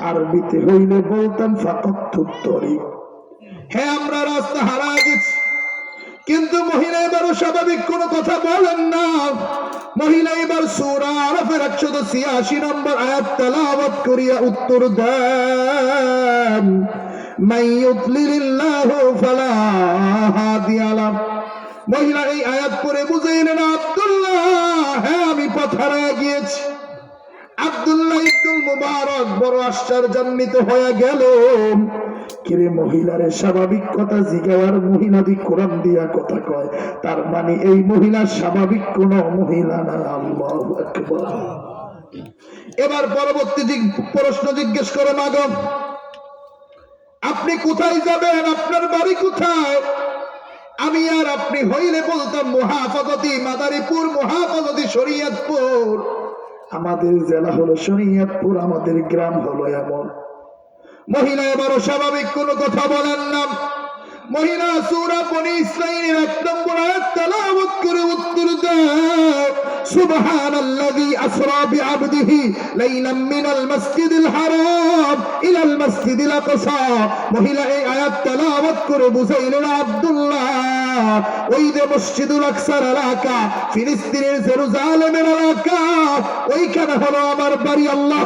আরবিতে হইলে বলতাম ফাকত হ্যাঁ আমরা রাস্তা হারা গেছি কিন্তু মহিলা এবারও স্বাভাবিক কোন কথা বলেন না। মহিলা এবার সুরা আরফের একশত ছিয়াশি নম্বর আয়াত করিয়া উত্তর দেন। মহিলা এই আয়াত পরে বুঝাইলেন আব্দুল্লাহ। মুবারক, বড় আশ্চর্যান্বিত হয়ে গেল। কিরে মহিলারে, স্বাভাবিক কথা জিগাওয়ার মহিলাদি কোরআন দিয়া কথা কয়। তার মানে এই মহিলা স্বাভাবিক কোন মহিলা না, আল্লাহু এবার পরবর্তী প্রশ্ন জিজ্ঞেস করে মাগ। আপনি কোথায় যাবেন? আপনার বাড়ি কোথায়? আমি আর আপনি হইলে বলতাম মহাফজতি মাদারীপুর মহাফজতি শরীয়তপুর। আমাদের জেলা হলো শরীয়তপুর আমাদের গ্রাম হলো এমন। মহিলা এবারও স্বাভাবিক, কোনো কথা বলেন না। মহিলা সূরা বনি এক নম্বর করে উত্তর মহিলা এই আয়াত তেলাওয়াত করে বুঝাইলেন আব্দুল্লাহ। ওই যে মসজিদুল আকসার এলাকা ফিলিস্তিনের জেরুজালেমের এলাকা ওইখানে হলো আমার বাড়ি আল্লাহ